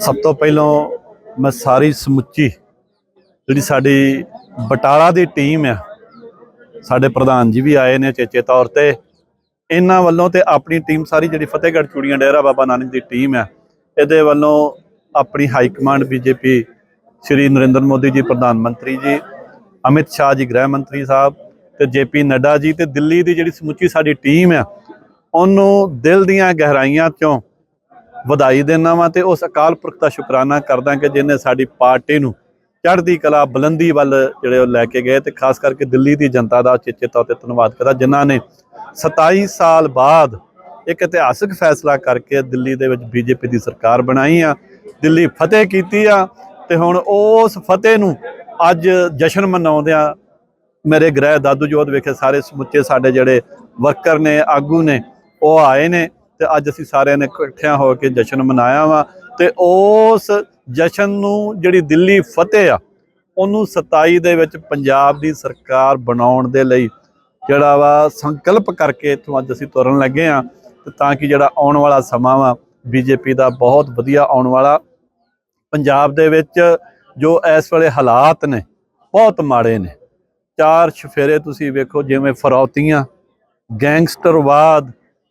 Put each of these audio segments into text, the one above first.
ਸਭ ਤੋਂ ਪਹਿਲਾਂ ਮੈਂ ਸਾਰੀ ਸਮੁੱਚੀ ਜਿਹੜੀ ਸਾਡੀ ਬਟਾਲਾ ਦੀ ਟੀਮ ਆ, ਸਾਡੇ ਪ੍ਰਧਾਨ ਜੀ ਵੀ ਆਏ ਨੇ ਚੇਚੇ ਤੌਰ ਤੇ। ਇਹਨਾਂ ਵੱਲੋਂ ਤੇ ਆਪਣੀ ਟੀਮ ਸਾਰੀ ਜਿਹੜੀ ਫਤਿਹਗੜ੍ਹ ਚੂੜੀਆਂ ਡੇਰਾ ਬਾਬਾ ਨਾਨਕ ਦੀ ਟੀਮ ਆ, ਇਹਦੇ ਵੱਲੋਂ ਆਪਣੀ high command BJP Shri Narinder Modi ji, ਪ੍ਰਧਾਨ ਮੰਤਰੀ ਜੀ, ਅਮਿਤ ਸ਼ਾਹ ਜੀ, ਗ੍ਰਹਿ ਮੰਤਰੀ ਸਾਹਿਬ ਤੇ ਜੇਪੀ ਨੱਡਾ ਜੀ ਤੇ ਦਿੱਲੀ ਦੀ ਜਿਹੜੀ ਸਮੁੱਚੀ ਸਾਡੀ ਟੀਮ ਆ, ਉਹਨੂੰ ਦਿਲ ਦੀਆਂ ਗਹਿਰਾਈਆਂ ਚੋਂ ਵਧਾਈ ਦੇਣਾ ਵਾਂ ਤੇ ਉਸ ਅਕਾਲ ਪੁਰਖ ਦਾ ਸ਼ੁਕਰਾਨਾ ਕਰਦਾ ਕਿ ਜਿਨੇ ਸਾਡੀ ਪਾਰਟੀ ਨੂੰ ਚੜ੍ਹਦੀ ਕਲਾ, ਬੁਲੰਦੀ ਵੱਲ ਜਿਹੜੇ ਉਹ ਲੈ ਕੇ ਗਏ ਤੇ ਖਾਸ ਕਰਕੇ ਦਿੱਲੀ ਦੀ ਜਨਤਾ ਦਾ ਚੇਚੇ ਤੌਰ ਤੇ ਧੰਨਵਾਦ ਕਰਦਾ, ਜਿਨ੍ਹਾਂ ਨੇ 27 ਸਾਲ ਬਾਅਦ ਇੱਕ ਇਤਿਹਾਸਕ ਫੈਸਲਾ ਕਰਕੇ ਦਿੱਲੀ ਦੇ ਵਿੱਚ ਬੀਜੇਪੀ ਦੀ ਸਰਕਾਰ ਬਣਾਈ ਆ, ਦਿੱਲੀ ਫਤਿਹ ਕੀਤੀ ਆ ਤੇ ਹੁਣ ਉਸ ਫਤਿਹ ਨੂੰ ਅੱਜ ਜਸ਼ਨ ਮਨਾਉਂਦਿਆਂ ਮੇਰੇ ਗ੍ਰਹਿ ਦਾਦੂ ਜੋਧ ਵਿਖੇ ਸਾਰੇ ਸਮੁੱਚੇ ਸਾਡੇ ਜਿਹੜੇ ਵਰਕਰ ਨੇ, ਆਗੂ ਨੇ, ਉਹ ਆਏ ਨੇ। ਤੇ ਅੱਜ ਅਸੀਂ ਸਾਰਿਆਂ ਨੇ ਇਕੱਠਿਆਂ ਹੋ ਕੇ ਜਸ਼ਨ ਮਨਾਇਆ ਵਾ ਤੇ ਉਸ ਜਸ਼ਨ ਨੂੰ ਜਿਹੜੀ ਦਿੱਲੀ ਫਤਿਹ ਆ, ਉਹਨੂੰ 27 ਦੇ ਵਿੱਚ ਪੰਜਾਬ ਦੀ ਸਰਕਾਰ ਬਣਾਉਣ ਦੇ ਲਈ ਜਿਹੜਾ ਵਾ ਸੰਕਲਪ ਕਰਕੇ ਇੱਥੋਂ ਅੱਜ ਅਸੀਂ ਤੁਰਨ ਲੱਗੇ ਆ ਤੇ ਤਾਂ ਕਿ ਜਿਹੜਾ ਆਉਣ ਵਾਲਾ ਸਮਾਂ ਵਾ, ਬੀਜੇਪੀ ਦਾ ਬਹੁਤ ਵਧੀਆ ਆਉਣ ਵਾਲਾ, ਪੰਜਾਬ ਦੇ ਵਿੱਚ ਜੋ ਇਸ ਵੇਲੇ ਹਾਲਾਤ ਨੇ, ਬਹੁਤ ਮਾੜੇ ਨੇ। ਚਾਰ ਛਫੇਰੇ ਤੁਸੀਂ ਵੇਖੋ ਜਿਵੇਂ ਫਰੌਤੀਆਂ, ਗੈਂਗਸਟਰਵਾਦ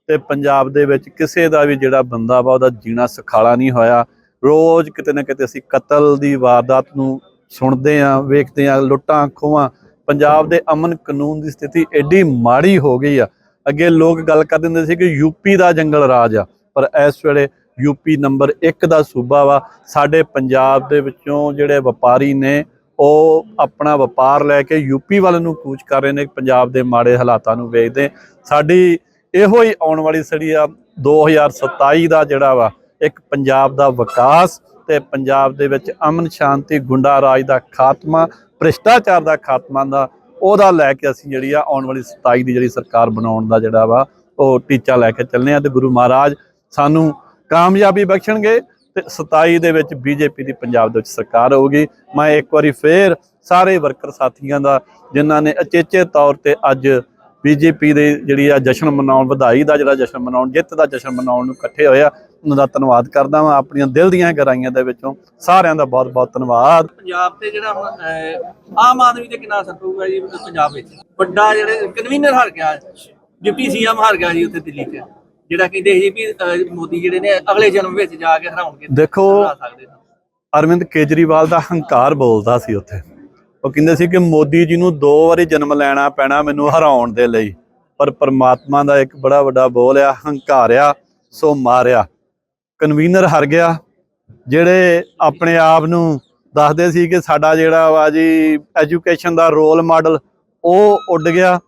ਤੇ ਪੰਜਾਬ ਦੇ ਵਿੱਚ ਕਿਸੇ ਦਾ ਵੀ ਜਿਹੜਾ ਬੰਦਾ ਵਾ ਉਹਦਾ ਜੀਣਾ ਸੁਖਾਲਾ ਨਹੀਂ ਹੋਇਆ। ਰੋਜ਼ ਕਿਤੇ ਨਾ ਕਿਤੇ ਅਸੀਂ ਕਤਲ ਦੀ ਵਾਰਦਾਤ ਨੂੰ ਸੁਣਦੇ ਆਂ, ਵੇਖਦੇ ਆਂ, ਲੁੱਟਾਂ ਖੋਹਾਂ। ਪੰਜਾਬ ਦੇ ਅਮਨ ਕਾਨੂੰਨ ਦੀ ਸਥਿਤੀ ਐਡੀ ਮਾੜੀ ਹੋ ਗਈ ਆ। ਅੱਗੇ ਲੋਕ ਗੱਲ ਕਰ ਦਿੰਦੇ ਸੀ ਕਿ ਯੂਪੀ ਦਾ ਜੰਗਲ ਰਾਜ ਆ, ਪਰ ਇਸ ਵੇਲੇ ਯੂਪੀ ਨੰਬਰ 1 ਦਾ ਸੂਬਾ ਵਾ। ਸਾਡੇ ਪੰਜਾਬ ਦੇ ਵਿੱਚੋਂ ਜਿਹੜੇ ਵਪਾਰੀ ਨੇ, ਉਹ ਆਪਣਾ ਵਪਾਰ ਲੈ ਕੇ ਯੂਪੀ ਵੱਲ ਨੂੰ ਕੂਚ ਕਰ ਰਹੇ ਨੇ, ਪੰਜਾਬ ਦੇ ਮਾੜੇ ਹਾਲਾਤਾਂ ਨੂੰ ਵੇਖਦੇ। ਸਾਡੀ ਇਹੋ ਹੀ ਆਉਣ ਵਾਲੀ ਸੜੀ ਆ 2027 ਦਾ ਜਿਹੜਾ ਵਾ, ਇੱਕ ਪੰਜਾਬ ਦਾ ਵਿਕਾਸ ਤੇ ਪੰਜਾਬ ਦੇ ਵਿੱਚ ਅਮਨ ਸ਼ਾਂਤੀ ਗੁੰਡਾ ਰਾਜ ਦਾ ਖਾਤਮਾ, ਭ੍ਰਿਸ਼ਟਾਚਾਰ ਦਾ ਖਾਤਮਾ ਦਾ, ਉਹਦਾ ਲੈ ਕੇ ਅਸੀਂ ਜਿਹੜੀ ਆ ਆਉਣ ਵਾਲੀ 27 ਦੀ ਜਿਹੜੀ ਸਰਕਾਰ ਬਣਾਉਣ ਦਾ ਜਿਹੜਾ ਵਾ, ਉਹ ਟੀਚਾ ਲੈ ਕੇ ਚੱਲਨੇ ਆ ਤੇ ਗੁਰੂ ਮਹਾਰਾਜ ਸਾਨੂੰ ਕਾਮਯਾਬੀ ਬਖਸ਼ਣਗੇ ਤੇ 27 ਦੇ ਵਿੱਚ ਬੀਜੇਪੀ ਦੀ ਪੰਜਾਬ ਦੇ ਵਿੱਚ ਸਰਕਾਰ ਹੋਊਗੀ। ਮੈਂ ਇੱਕ ਵਾਰੀ ਫੇਰ ਸਾਰੇ ਵਰਕਰ ਸਾਥੀਆਂ ਦਾ, ਜਿਨ੍ਹਾਂ ਨੇ ਅਚੇਚੇ ਤੌਰ ਤੇ ਅੱਜ ਬੀਜੇਪੀ ਦੇ ਜਿਹੜੀ ਆ ਜਸ਼ਨ ਮਨਾਉਣ ਵਧਾਈ ਦਾ ਜਿਹੜਾ ਜਸ਼ਨ ਮਨਾਉਣ ਜਿੱਤ ਦਾ ਜਸ਼ਨ ਮਨਾਉਣ ਨੂੰ ਇਕੱਠੇ ਹੋਏ ਆ ਉਹਨਾਂ ਦਾ ਧੰਨਵਾਦ ਕਰਦਾ ਹਾਂ ਆਪਣੀਆਂ ਦਿਲ ਦੀਆਂ ਗਹਿਰਾਈਆਂ ਦੇ ਵਿੱਚੋਂ ਸਾਰਿਆਂ ਦਾ ਬਹੁਤ ਬਹੁਤ ਧੰਨਵਾਦ। ਪੰਜਾਬ ਤੇ ਜਿਹੜਾ ਹੁਣ ਆਮ ਆਦਮੀ ਤੇ ਕਿੰਨਾ ਅਸਰ ਪਊਗਾ ਜੀ ਪੰਜਾਬ ਵਿੱਚ? ਵੱਡਾ ਜਿਹੜੇ ਕਨਵੀਨਰ ਹਾਰ ਗਿਆ ਡਿਪਟੀ ਸੀਐਮ ਹਾਰ ਗਿਆ ਜੀ ਉੱਥੇ ਦਿੱਲੀ 'ਚ ਜਿਹੜਾ ਕਹਿੰਦੇ ਸੀ ਵੀ ਮੋਦੀ ਜਿਹੜੇ ਨੇ ਅਗਲੇ ਜਨਮ ਵਿੱਚ ਜਾ ਕੇ ਹਰਾਉਣਗੇ। ਦੇਖੋ ਅਰਵਿੰਦ ਕੇਜਰੀਵਾਲ ਦਾ ਹੰਕਾਰ ਬੋਲਦਾ ਸੀ ਉੱਥੇ। ਉਹ ਕਹਿੰਦੇ ਸੀ ਕਿ ਮੋਦੀ ਜੀ ਨੂੰ ਦੋ ਵਾਰੀ ਜਨਮ ਲੈਣਾ ਪੈਣਾ ਮੈਨੂੰ ਹਰਾਉਣ ਦੇ ਲਈ। ਪਰ ਪਰਮਾਤਮਾ ਦਾ ਇੱਕ ਬੜਾ ਵੱਡਾ ਬੋਲ ਆ ਹੰਕਾਰਿਆ ਸੋ ਮਾਰਿਆ। ਕਨਵੀਨਰ ਹਰ ਗਿਆ। ਜਿਹੜੇ ਆਪਣੇ ਆਪ ਨੂੰ ਦੱਸਦੇ ਸੀ ਕਿ ਸਾਡਾ ਜਿਹੜਾ ਵਾ ਜੀ ਐਜੂਕੇਸ਼ਨ ਦਾ ਰੋਲ ਮਾਡਲ, ਉਹ ਉੱਡ ਗਿਆ।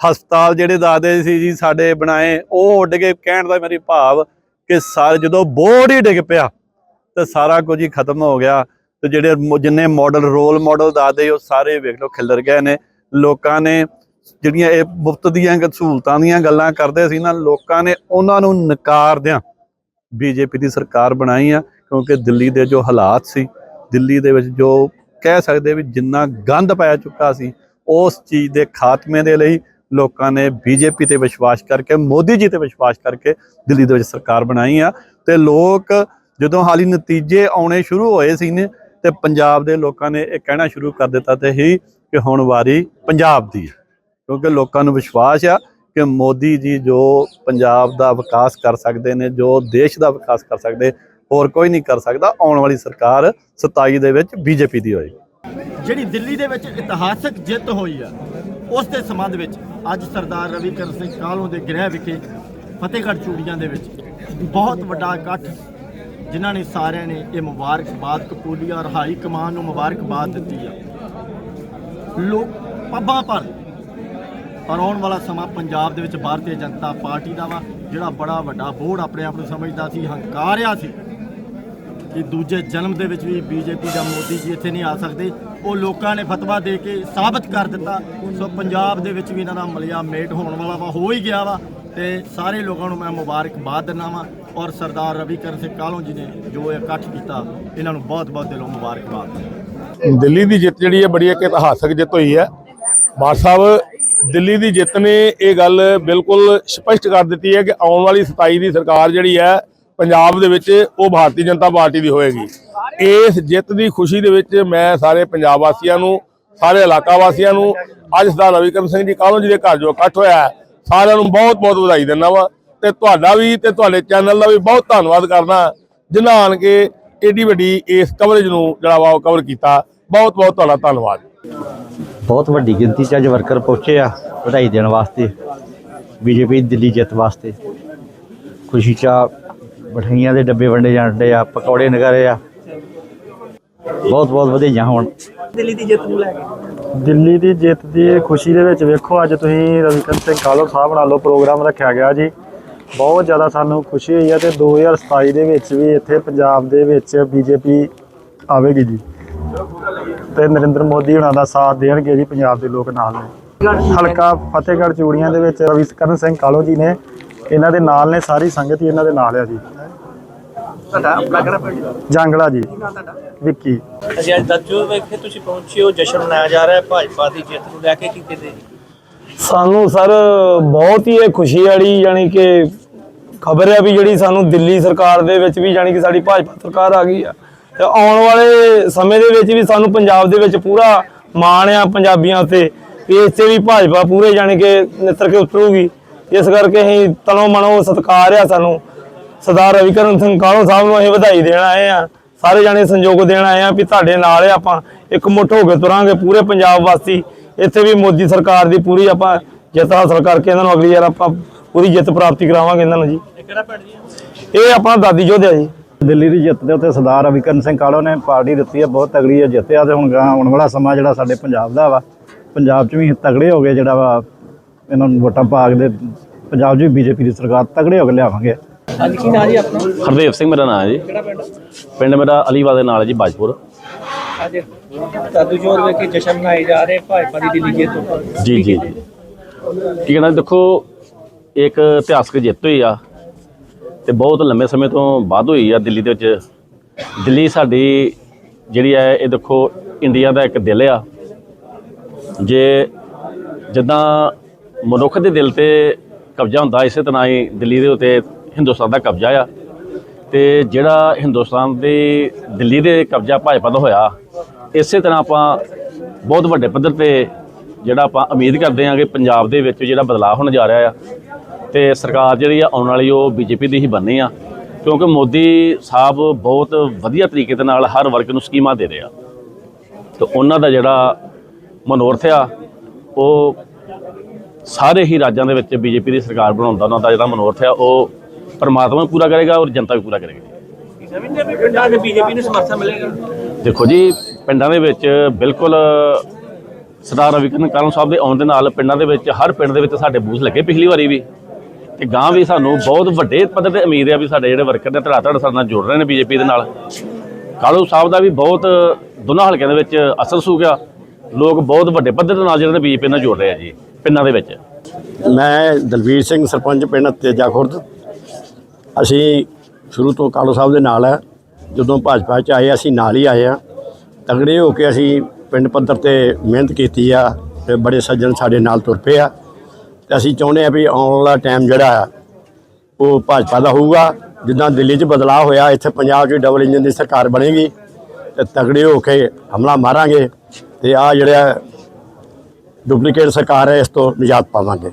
ਹਸਪਤਾਲ ਜਿਹੜੇ ਦੱਸਦੇ ਸੀ ਜੀ ਸਾਡੇ ਬਣਾਏ, ਉਹ ਉੱਡ ਗਏ। ਕਹਿਣ ਦਾ ਮੇਰੀ ਭਾਵ ਕਿ ਸਾਰੇ ਜਦੋਂ ਬੋਰਡ ਹੀ ਡਿੱਗ ਪਿਆ, ਤੇ ਸਾਰਾ ਕੁਝ ਹੀ ਖਤਮ ਹੋ ਗਿਆ। ਤੇ ਜਿਹੜੇ ਮੋ- ਜਿੰਨੇ ਮਾਡਲ ਰੋਲ ਮਾਡਲ ਦੱਸਦੇ ਉਹ ਸਾਰੇ ਵੇਖ ਲਓ ਖਿਲਰ ਗਏ ਨੇ। ਲੋਕਾਂ ਨੇ ਜਿਹੜੀਆਂ ਇਹ ਮੁਫਤ ਦੀਆਂ ਸਹੂਲਤਾਂ ਦੀਆਂ ਗੱਲਾਂ ਕਰਦੇ ਸੀ ਨਾ, ਲੋਕਾਂ ਨੇ ਉਹਨਾਂ ਨੂੰ ਨਕਾਰਦਿਆਂ ਬੀਜੇਪੀ ਦੀ ਸਰਕਾਰ ਬਣਾਈ ਆ, ਕਿਉਂਕਿ ਦਿੱਲੀ ਦੇ ਜੋ ਹਾਲਾਤ ਸੀ, ਦਿੱਲੀ ਦੇ ਵਿੱਚ ਜੋ ਕਹਿ ਸਕਦੇ ਵੀ ਜਿੰਨਾ ਗੰਦ ਪਾਇਆ ਚੁੱਕਾ ਸੀ, ਉਸ ਚੀਜ਼ ਦੇ ਖਾਤਮੇ ਦੇ ਲਈ ਲੋਕਾਂ ਨੇ ਬੀਜੇਪੀ ਤੇ ਵਿਸ਼ਵਾਸ ਕਰਕੇ, ਮੋਦੀ ਜੀ ਤੇ ਵਿਸ਼ਵਾਸ ਕਰਕੇ ਦਿੱਲੀ ਦੇ ਵਿੱਚ ਸਰਕਾਰ ਬਣਾਈ ਆ। ਤੇ ਲੋਕ ਜਦੋਂ ਹਾਲੀ ਨਤੀਜੇ ਆਉਣੇ ਸ਼ੁਰੂ ਹੋਏ ਸੀ ਨੇ ਤੇ ਪੰਜਾਬ ਦੇ ਲੋਕਾਂ ਨੇ ਇਹ ਕਹਿਣਾ ਸ਼ੁਰੂ ਕਰ ਦਿੱਤਾ ਤੇ ਹੀ ਕਿ ਹੁਣ ਵਾਰੀ ਪੰਜਾਬ ਦੀ ਕਿਉਂਕਿ ਲੋਕਾਂ ਨੂੰ ਵਿਸ਼ਵਾਸ ਆ ਕਿ ਮੋਦੀ ਜੀ ਜੋ ਪੰਜਾਬ ਦਾ ਵਿਕਾਸ ਕਰ ਸਕਦੇ ਨੇ, ਜੋ ਦੇਸ਼ ਦਾ ਵਿਕਾਸ ਕਰ ਸਕਦੇ, ਹੋਰ ਕੋਈ ਨਹੀਂ ਕਰ ਸਕਦਾ। ਆਉਣ ਵਾਲੀ ਸਰਕਾਰ 27 ਦੇ ਵਿੱਚ ਬੀਜੇਪੀ ਦੀ ਹੋਏਗੀ। ਜਿਹੜੀ ਦਿੱਲੀ ਦੇ ਵਿੱਚ ਇਤਿਹਾਸਕ ਜਿੱਤ ਹੋਈ ਆ, ਉਸ ਦੇ ਸੰਬੰਧ ਵਿੱਚ ਅੱਜ ਸਰਦਾਰ ਰਵੀ ਰਵੀਕਰਨ ਸਿੰਘ ਕਾਹਲੋਂ ਦੇ ਗ੍ਰਹਿ ਵਿਖੇ ਫਤਿਹਗੜ੍ਹ ਚੂੜੀਆਂ ਦੇ ਵਿੱਚ ਬਹੁਤ ਵੱਡਾ ਇਕੱਠ ਜਿਨ੍ਹਾਂ ਨੇ ਸਾਰਿਆਂ ਨੇ ਇਹ ਮੁਬਾਰਕਬਾਦ ਕਬੂਲੀ ਔਰ ਹਾਈ ਕਮਾਨ ਨੂੰ ਮੁਬਾਰਕਬਾਦ ਦਿੱਤੀ ਆ। ਲੋਕ ਪੱਬਾਂ ਪਰ ਪਰ ਆਉਣ ਵਾਲਾ ਸਮਾਂ ਪੰਜਾਬ ਦੇ ਵਿੱਚ ਭਾਰਤੀ ਜਨਤਾ ਪਾਰਟੀ ਦਾ ਵਾ, ਜਿਹੜਾ ਬੜਾ ਵੱਡਾ ਬੋਰਡ ਆਪਣੇ ਆਪ ਨੂੰ ਸਮਝਦਾ ਸੀ ਹੰਕਾਰਿਆ ਸੀ ਕਿ ਦੂਜੇ ਜਨਮ ਦੇ ਵਿੱਚ ਵੀ ਬੀਜੇਪੀ ਦਾ ਮੋਦੀ ਜੀ ਇੱਥੇ ਨਹੀਂ ਆ ਸਕਦੇ। ਉਹ ਲੋਕਾਂ ਨੇ ਫਤਵਾ ਦੇ ਕੇ ਸਾਬਤ ਕਰ ਦਿੱਤਾ। ਸੋ ਪੰਜਾਬ ਦੇ ਵਿੱਚ ਵੀ ਇਹਨਾਂ ਦਾ ਮਲਿਆ ਮੇਟ ਹੋਣ ਵਾਲਾ ਵਾ, ਹੋ ਹੀ ਗਿਆ ਵਾ। ਤੇ ਸਾਰੇ ਲੋਕਾਂ ਨੂੰ ਮੈਂ ਮੁਬਾਰਕਬਾਦ ਦਿੰਦਾ ਵਾਂ। ਔਰ ਸਰਦਾਰ ਰਵੀਕਰਨ ਸਿੰਘ ਕਾਹਲੋਂ ਜੀ ਨੇ ਜੋ ਇਹ ਇਕੱਠ ਕੀਤਾ, ਇਹਨਾਂ ਨੂੰ ਬਹੁਤ-ਬਹੁਤ ਦਿਲੋਂ ਮੁਬਾਰਕਬਾਦ। ਦਿੱਲੀ ਦੀ ਜਿੱਤ ਜਿਹੜੀ ਹੈ ਬੜੀ ਇੱਕ ਇਤਿਹਾਸਕ ਜਿੱਤ ਹੋਈ ਹੈ। ਬਾਦ ਸਾਹਿਬ, ਦਿੱਲੀ ਦੀ ਜਿੱਤ ਨੇ ਇਹ ਗੱਲ ਬਿਲਕੁਲ ਸਪਸ਼ਟ ਕਰ ਦਿੱਤੀ ਹੈ ਕਿ ਆਉਣ ਵਾਲੀ 27 ਦੀ ਸਰਕਾਰ ਜਿਹੜੀ ਹੈ, ਪੰਜਾਬ ਦੇ ਵਿੱਚ ਉਹ ਭਾਰਤੀ ਜਨਤਾ ਪਾਰਟੀ ਦੀ ਹੋਏਗੀ। ਇਸ ਜਿੱਤ ਦੀ ਖੁਸ਼ੀ ਦੇ ਵਿੱਚ ਮੈਂ ਸਾਰੇ ਪੰਜਾਬ ਵਾਸੀਆਂ ਨੂੰ, ਸਾਰੇ ਇਲਾਕਾ ਵਾਸੀਆਂ ਨੂੰ, ਅੱਜ ਸਰਦਾਰ ਰਵੀਕਰਨ ਸਿੰਘ ਜੀ ਕਾਲੋਂ ਜੀ ਦੇ ਘਰ ਜੋ ਇਕੱਠ ਹੋਇਆ, ਸਾਰਿਆਂ ਨੂੰ ਬਹੁਤ ਬਹੁਤ ਵਧਾਈ ਦਿੰਦਾ ਵਾ। ਤੇ ਤੁਹਾਡਾ ਵੀ ਤੇ ਤੁਹਾਡੇ ਚੈਨਲ ਦਾ ਵੀ ਬਹੁਤ ਧੰਨਵਾਦ ਕਰਦਾ ਜਿਨ੍ਹਾਂ ਆਣ ਕੇ ਏਡੀ ਵੱਡੀ ਇਸ ਕਵਰੇਜ ਨੂੰ ਜਿਹੜਾ ਵਾ ਉਹ ਕਵਰ ਕੀਤਾ। ਬਹੁਤ ਬਹੁਤ ਤੁਹਾਡਾ ਧੰਨਵਾਦ। ਬਹੁਤ ਵੱਡੀ ਗਿਣਤੀ 'ਚ ਅੱਜ ਵਰਕਰ ਪਹੁੰਚੇ ਆ ਵਧਾਈ ਦੇਣ ਵਾਸਤੇ। ਬੀਜੇਪੀ ਦਿੱਲੀ ਜਿੱਤ ਵਾਸਤੇ। ਖੁਸ਼ੀ 'ਚ ਮਠਿਆਈਆਂ ਦੇ ਡੱਬੇ ਵੰਡੇ ਜਾਂਦੇ ਆ ਪਕੌੜੇ ਨਗਾਰੇ ਆ। ਬਹੁਤ ਬਹੁਤ ਵਧਾਈਆਂ ਹੋਣ। ਦਿੱਲੀ ਦੀ ਜਿੱਤ ਨੂੰ ਲੈ ਕੇ। ਦਿੱਲੀ ਦੀ ਜਿੱਤ ਦੀ ਖੁਸ਼ੀ ਦੇ ਵਿੱਚ ਵੇਖੋ ਅੱਜ ਤੁਸੀਂ ਰਵਿਕਰਨ ਸਿੰਘ ਕਾਲੋ ਸਾਹਿਬ ਨਾਲੋਂ ਪ੍ਰੋਗਰਾਮ ਰੱਖਿਆ ਗਿਆ ਜੀ। ਬਹੁਤ ਜ਼ਿਆਦਾ ਸਾਨੂੰ ਖੁਸ਼ੀ ਹੋਈ ਹੈ ਤੇ 2027 ਦੇ ਵਿੱਚ ਵੀ ਇੱਥੇ ਪੰਜਾਬ ਦੇ ਵਿੱਚ ਬੀਜੇਪੀ ਆਵੇਗੀ ਜੀ। ਤੇ ਨਰਿੰਦਰ ਮੋਦੀ ਹੁਣਾਂ ਦਾ ਸਾਥ ਦੇਣਗੇ ਜੀ ਪੰਜਾਬ ਦੇ ਲੋਕ ਨਾਲ। ਨੇ ਹਲਕਾ ਫਤਿਹਗੜ੍ਹ ਚੂੜੀਆਂ ਦੇ ਵਿੱਚ ਰਵਿਕਰਨ ਸਿੰਘ ਕਾਲੋ ਜੀ ਨੇ ਇਹਨਾਂ ਦੇ ਨਾਲ ਨੇ ਸਾਰੀ ਸੰਗਤ ਹੀ ਇਹਨਾਂ ਦੇ ਨਾਲ ਆ ਜੀ। ਜਾਂਗਲਾ ਜੀ। ਵਿੱਕੀ। ਅਸੀਂ ਅੱਜ ਦੱਜੋ ਵੇਖੇ ਤੁਸੀਂ ਪਹੁੰਚੇ ਹੋ ਜਸ਼ਨ ਮਨਾਇਆ ਜਾ ਰਿਹਾ ਹੈ ਭਾਜਪਾ ਦੀ ਜਿੱਤ ਨੂੰ ਲੈ ਕੇ ਕੀ ਕਹਿੰਦੇ? ਸਾਨੂੰ ਸਰ ਬਹੁਤ ਹੀ ਇਹ ਖੁਸ਼ੀ ਵਾਲੀ ਯਾਨੀ ਕਿ ਖਬਰ ਹੈ ਵੀ ਜਿਹੜੀ ਸਾਨੂੰ ਦਿੱਲੀ ਸਰਕਾਰ ਦੇ ਵਿੱਚ ਵੀ ਯਾਨੀ ਕਿ ਸਾਡੀ ਭਾਜਪਾ ਸਰਕਾਰ ਆ ਗਈ ਆ। ਤੇ ਆਉਣ ਵਾਲੇ ਸਮੇਂ ਦੇ ਵਿੱਚ ਵੀ ਸਾਨੂੰ ਪੰਜਾਬ ਦੇ ਵਿੱਚ ਪੂਰਾ ਮਾਣ ਆ ਪੰਜਾਬੀਆਂ ਉੱਤੇ ਵੀ ਤੇ ਵੀ ਭਾਜਪਾ ਪੂਰੇ ਯਾਨੀ ਕਿ ਨਿੱਤਰ ਕੇ ਉਤਰੂਗੀ। ਇਸ ਕਰਕੇ ਅਸੀਂ ਤਨੋਂ ਮਨੋਂ ਸਤਿਕਾਰ ਆ ਸਾਨੂੰ। ਸਰਦਾਰ ਰਵਿਕਰਨ ਸਿੰਘ ਕਾਲੋ ਸਾਹਿਬ ਨੂੰ ਅਸੀਂ ਵਧਾਈ ਦੇਣ ਆਏ ਆ। ਸਾਰੇ ਜਾਣੇ ਸੰਯੋਗ ਦੇਣ ਆਏ ਆ ਵੀ ਤੁਹਾਡੇ ਨਾਲ ਆ ਆਪਾਂ। ਇੱਕ ਮੁੱਠ ਹੋ ਕੇ ਤੁਰਾਂਗੇ ਪੂਰੇ ਪੰਜਾਬ ਵਾਸੀ। ਇੱਥੇ ਵੀ ਮੋਦੀ ਸਰਕਾਰ ਦੀ ਪੂਰੀ ਆਪਾਂ ਜਿੱਤ ਹਾਸਲ ਕਰਕੇ ਇਹਨਾਂ ਨੂੰ ਅਗਲੀ ਵਾਰ ਆਪਾਂ ਪੂਰੀ ਜਿੱਤ ਪ੍ਰਾਪਤੀ ਕਰਾਵਾਂਗੇ ਇਹਨਾਂ ਨੂੰ ਜੀ। ਇਹ ਕਿਹੜਾ ਪਿੰਡ ਜੀ? ਇਹ ਆਪਣਾ ਦਾਦੀ ਜੋਧਿਆ ਜੀ। ਦਿੱਲੀ ਦੀ ਜਿੱਤ ਦੇ ਉੱਤੇ ਸਰਦਾਰ ਰਵਿਕਰਨ ਸਿੰਘ ਕਾਲੋ ਨੇ ਪਾਰਟੀ ਦਿੱਤੀ ਹੈ ਬਹੁਤ ਤਗੜੀ ਹੈ ਜਿੱਤਿਆ ਤੇ ਹੁਣ ਗਾਂ ਆਉਣ ਵਾਲਾ ਸਮਾਂ ਜਿਹੜਾ ਸਾਡੇ ਪੰਜਾਬ ਦਾ ਵਾ ਪੰਜਾਬ 'ਚ ਵੀ ਤਗੜੇ ਹੋ ਗਏ ਜਿਹੜਾ ਵਾ ਇਹਨਾਂ ਨੂੰ ਵੋਟਾਂ ਪਾ ਕੇ ਦੇ ਪੰਜਾਬ 'ਚ ਵੀ ਬੀਜੇਪੀ ਦੀ ਸਰਕਾਰ ਤਗੜੇ ਹੋ ਕੇ ਲਿਆਵਾਂਗੇ। ਅੱਜ ਕੀ ਨਾਂ ਜੀ ਆਪਣਾ? ਹਰਦੇਵ ਸਿੰਘ ਮੇਰਾ ਨਾਮ ਹੈ ਜੀ। ਕਿਹੜਾ ਪਿੰਡ? ਪਿੰਡ ਮੇਰਾ ਅਲੀਵਾ ਦੇ ਨਾਲ ਹੈ ਜੀ ਬਾਜਪੁਰ। ਅੱਜ ਦਾਦੂ ਜੋਰ ਵੇਖੇ ਜਸ਼ਨ ਮਨਾਏ ਜਾ ਰਹੇ, ਭਾਜਪਾ ਦੀ ਦਿੱਲੀ ਜਿੱਤ ਜੀ ਜੀ ਜੀ। ਕੀ ਕਹਿਣਾ ਦੇਖੋ, ਇੱਕ ਇਤਿਹਾਸਕ ਜਿੱਤ ਹੋਈ ਆ ਤੇ ਬਹੁਤ ਲੰਮੇ ਸਮੇਂ ਤੋਂ ਬਾਅਦ ਹੋਈ ਆ ਦਿੱਲੀ ਦੇ ਵਿੱਚ। ਦਿੱਲੀ ਸਾਡੀ ਜਿਹੜੀ ਹੈ, ਇਹ ਦੇਖੋ, ਇੰਡੀਆ ਦਾ ਇੱਕ ਦਿਲ ਆ। ਜੇ ਜਿੱਦਾਂ ਮਨੁੱਖ ਦੇ ਦਿਲ ਤੇ ਕਬਜ਼ਾ ਹੁੰਦਾ, ਇਸੇ ਤਰ੍ਹਾਂ ਹੀ ਦਿੱਲੀ ਦੇ ਉੱਤੇ ਹਿੰਦੁਸਤਾਨ ਦਾ ਕਬਜ਼ਾ ਆ। ਤੇ ਜਿਹੜਾ ਹਿੰਦੁਸਤਾਨ ਦੇ ਦਿੱਲੀ ਦੇ ਕਬਜ਼ਾ ਭਾਜਪਾ ਦਾ ਹੋਇਆ, ਇਸੇ ਤਰ੍ਹਾਂ ਆਪਾਂ ਬਹੁਤ ਵੱਡੇ ਪੱਧਰ ਤੇ ਜਿਹੜਾ ਆਪਾਂ ਉਮੀਦ ਕਰਦੇ ਹਾਂ ਕਿ ਪੰਜਾਬ ਦੇ ਵਿੱਚ ਜਿਹੜਾ ਬਦਲਾਅ ਹੋਣ ਜਾ ਰਿਹਾ ਆ ਤੇ ਸਰਕਾਰ ਜਿਹੜੀ ਆ, ਆਉਣ ਵਾਲੀ ਉਹ ਬੀਜੇਪੀ ਦੀ ਹੀ ਬਣਨੀ ਆ, ਕਿਉਂਕਿ ਮੋਦੀ ਸਾਹਿਬ ਬਹੁਤ ਵਧੀਆ ਤਰੀਕੇ ਦੇ ਨਾਲ ਹਰ ਵਰਗ ਨੂੰ ਸਕੀਮਾਂ ਦੇ ਰਹੇ ਆ। ਤੇ ਉਹਨਾਂ ਦਾ ਜਿਹੜਾ ਮਨੋਰਥ ਆ, ਉਹ ਸਾਰੇ ਹੀ ਰਾਜਾਂ ਦੇ ਵਿੱਚ ਬੀਜੇਪੀ ਦੀ ਸਰਕਾਰ ਬਣਾਉਣ ਦਾ, ਉਹਨਾਂ ਦਾ ਜਿਹੜਾ ਮਨੋਰਥ ਆ, ਉਹ ਪਰਮਾਤਮਾ ਵੀ ਪੂਰਾ ਕਰੇਗਾ ਔਰ ਜਨਤਾ ਵੀ ਪੂਰਾ ਕਰੇਗੀ। ਸਮਝਦੇ ਵੀ ਪਿੰਡਾਂ ਦੇ ਬੀਜੇਪੀ ਨੂੰ ਸਮਰਥਨ ਮਿਲੇਗਾ ਦੇਖੋ ਜੀ, ਪਿੰਡਾਂ ਦੇ ਵਿੱਚ ਬਿਲਕੁਲ ਸਰਦਾਰ ਰਵਿਕਰਨ ਕਾਲੂ ਸਾਹਿਬ ਦੇ ਆਉਣ ਦੇ ਨਾਲ ਪਿੰਡਾਂ ਦੇ ਵਿੱਚ ਹਰ ਪਿੰਡ ਦੇ ਵਿੱਚ ਸਾਡੇ ਬੂਥ ਲੱਗੇ ਪਿਛਲੀ ਵਾਰੀ ਵੀ। ਤੇ ਗਾਂ ਵੀ ਸਾਨੂੰ ਬਹੁਤ ਵੱਡੇ ਪੱਧਰ ਤੇ ਉਮੀਦ ਹੈ ਵੀ ਸਾਡੇ ਜਿਹੜੇ ਵਰਕਰ ਨੇ ਧੜਾ ਧੜ ਸਾਡੇ ਨਾਲ ਜੁੜ ਰਹੇ ਨੇ ਬੀਜੇਪੀ ਦੇ ਨਾਲ। ਕਾਲੂ ਸਾਹਿਬ ਦਾ ਵੀ ਬਹੁਤ ਦੋਨਾਂ ਹਲਕਿਆਂ ਦੇ ਵਿੱਚ ਅਸਰ ਸੂ ਗਿਆ। ਲੋਕ ਬਹੁਤ ਵੱਡੇ ਪੱਧਰ ਦੇ ਨਾਲ ਜਿਹੜੇ ਨੇ ਬੀਜੇਪੀ ਨਾਲ ਜੁੜ ਰਹੇ ਆ ਜੀ, ਪਿੰਡਾਂ ਦੇ ਵਿੱਚ। ਮੈਂ ਦਲਵੀਰ ਸਿੰਘ, ਸਰਪੰਚ ਪਿੰਡ ਤੇਜਾ ਖੁਰਦ ਅਸੀਂ ਸ਼ੁਰੂ ਤੋਂ ਕਾਲੂ ਸਾਹਿਬ ਦੇ ਨਾਲ ਹੈ। ਜਦੋਂ ਭਾਜਪਾ ਚ ਆਏ, ਅਸੀਂ ਨਾਲ ਹੀ ਆਏ ਆ ਤਗੜੇ ਹੋ ਕੇ ਅਸੀਂ ਪਿੰਡ ਪੱਧਰ ਤੇ ਮਿਹਨਤ ਕੀਤੀ ਆ ਤੇ ਬੜੇ ਸੱਜਣ ਸਾਡੇ ਨਾਲ ਤੁਰ ਪਏ ਆ। ਤੇ ਅਸੀਂ ਚਾਹੁੰਦੇ ਆ ਵੀ ਆਉਣ ਵਾਲਾ ਟਾਈਮ ਜਿਹੜਾ ਆ, ਉਹ ਭਾਜਪਾ ਦਾ ਹੋਊਗਾ। ਜਿੱਦਾਂ ਦਿੱਲੀ 'ਚ ਬਦਲਾਅ ਹੋਇਆ, ਇੱਥੇ ਪੰਜਾਬ 'ਚ ਡਬਲ ਇੰਜਨ ਦੀ ਸਰਕਾਰ ਬਣੇਗੀ। ਤੇ ਤਗੜੇ ਹੋ ਕੇ ਹਮਲਾ ਮਾਰਾਂਗੇ ਤੇ ਆ ਜਿਹੜਾ ਡੁਪਲੀਕੇਟ ਸਰਕਾਰ ਹੈ, ਇਸ ਤੋਂ ਨਿਜਾਤ ਪਾਵਾਂਗੇ।